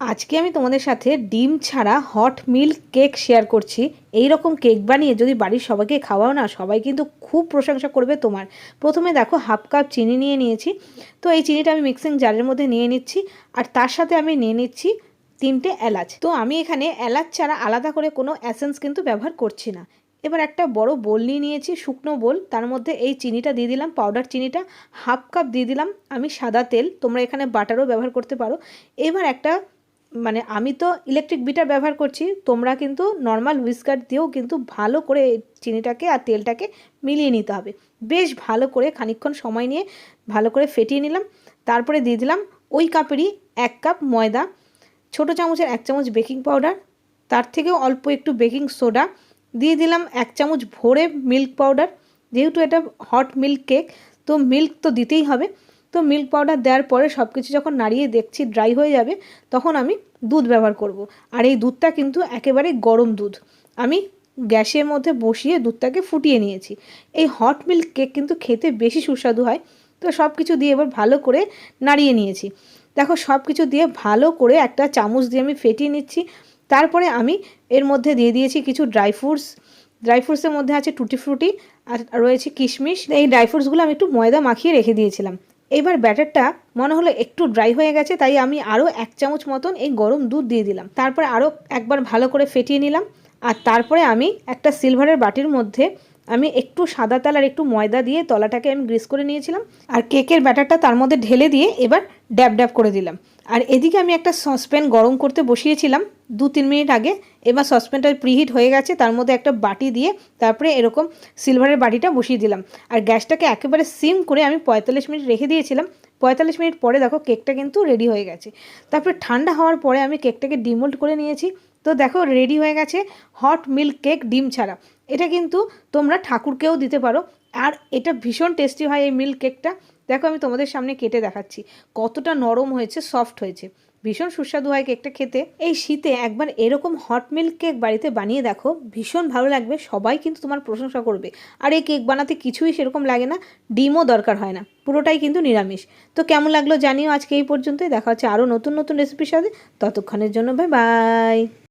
আজকে আমি তোমাদের সাথে ডিম ছাড়া হট মিল্ক কেক শেয়ার করছি। এই রকম কেক বানিয়ে যদি বাড়ির সবাইকে খাওয়াও না, সবাই কিন্তু খুব প্রশংসা করবে তোমার। প্রথমে দেখো হাফ কাপ চিনি নিয়ে নিয়েছি। তো এই চিনিটা আমি মিক্সিং জারের মধ্যে নিয়ে নিচ্ছি। আর তার সাথে আমি নিয়ে নিচ্ছি তিনটে এলাচ। তো আমি এখানে এলাচ ছাড়া আলাদা করে কোনো অ্যাসেন্স কিন্তু ব্যবহার করছি না। এবার একটা বড় বোল নিয়ে নিয়েছি, শুকনো বোল তার মধ্যে এই চিনিটা দিয়ে দিলাম পাউডার চিনিটা। হাফ কাপ দিয়ে দিলাম আমি সাদা তেল। তোমরা এখানে বাটারও ব্যবহার করতে পারো। এবার একটা মানে আমি তো ইলেকট্রিক বিটার ব্যবহার করছি, তোমরা কিন্তু নর্মাল হুইস্কার দিয়েও কিন্তু ভালো করে চিনিটাকে আর তেলটাকে মিলিয়ে নিতে হবে। বেশ ভালো করে খানিকক্ষণ সময় নিয়ে ভালো করে ফেটিয়ে নিলাম, তারপরে দিয়ে দিলাম ওই কাপেরই এক কাপ ময়দা, ছোটো চামচের এক চামচ বেকিং পাউডার তার থেকেও অল্প একটু বেকিং সোডা দিয়ে দিলাম এক চামচ ভরে মিল্ক পাউডার যেহেতু এটা হট মিল্ক কেক তো মিল্ক তো দিতেই হবে। তো মিল্ক পাউডার দেওয়ার পরে সব কিছু যখন নাড়িয়ে দেখছি ড্রাই হয়ে যাবে, তখন আমি দুধ ব্যবহার করব। আর এই দুধটা কিন্তু একেবারে গরম দুধ। আমি গ্যাসের মধ্যে বসিয়ে দুধটাকে ফুটিয়ে নিয়েছি। এই হট মিল্ক কেক কিন্তু খেতে বেশি সুস্বাদু হয়। তো সব কিছু দিয়ে এবার ভালো করে নাড়িয়ে নিয়েছি। দেখো সব কিছু দিয়ে ভালো করে একটা চামচ দিয়ে আমি ফেটিয়ে নিচ্ছি। তারপরে আমি এর মধ্যে দিয়ে দিয়েছি কিছু ড্রাই ফ্রুটস ড্রাই ফ্রুটসের মধ্যে আছে টুটি ফ্রুটি আর রয়েছে কিশমিশ। এই ড্রাই ফ্রুটসগুলো আমি একটু ময়দা মাখিয়ে রেখে দিয়েছিলাম। এবার ব্যাটারটা মনে হলো একটু ড্রাই হয়ে গেছে, তাই আমি আরও এক চামচ মতন এই গরম দুধ দিয়ে দিলাম। তারপরে আরও একবার ভালো করে ফেটিয়ে নিলাম। আর তারপরে আমি একটা সিলভারের বাটির মধ্যে আমি একটু সাদা তেল আর একটু ময়দা দিয়ে তলাটাকে আমি গ্রিস করে নিয়েছিলাম। আর কেকের ব্যাটারটা তার মধ্যে ঢেলে দিয়ে এবার ড্যাব ড্যাব করে দিলাম। আর এদিকে আমি একটা সসপ্যান গরম করতে বসিয়েছিলাম। দু তিন মিনিট আগে, এবার সসপ্যানটা প্রিহিট হয়ে গেছে, তার মধ্যে একটা বাটি দিয়ে তারপরে এরকম সিলভারের বাটিটা বসিয়ে দিলাম। আর গ্যাসটাকে একেবারে সিম করে আমি পঁয়তাল্লিশ মিনিট রেখে দিয়েছিলাম। পঁয়তাল্লিশ মিনিট পরে দেখো কেকটা কিন্তু রেডি হয়ে গেছে। তারপরে ঠান্ডা হওয়ার পরে আমি কেকটাকে ডিমোল্ড করে নিয়েছি। তো দেখো রেডি হয়ে গেছে হট মিল্ক কেক ডিম ছাড়া। এটা কিন্তু তোমরা ঠাকুরকেও দিতে পারো। আর এটা ভীষণ টেস্টি হয় এই মিল্ক কেকটা দেখো, আমি তোমাদের সামনে কেটে দেখাচ্ছি। কতটা নরম হয়েছে সফট হয়েছে। ভীষণ সুস্বাদু হয় কেকটা খেতে। এই শীতে একবার এরকম হট মিল্ক কেক বাড়িতে বানিয়ে দেখো, ভীষণ ভালো লাগবে। সবাই কিন্তু তোমার প্রশংসা করবে। আর এই কেক বানাতে কিছুই সেরকম লাগে না, ডিমও দরকার হয় না। পুরোটাই কিন্তু নিরামিষ। তো কেমন লাগল জানিও আজকে এই পর্যন্তই। দেখা হচ্ছে আরও নতুন নতুন রেসিপির সাথে। ততক্ষণের জন্য বাই বাই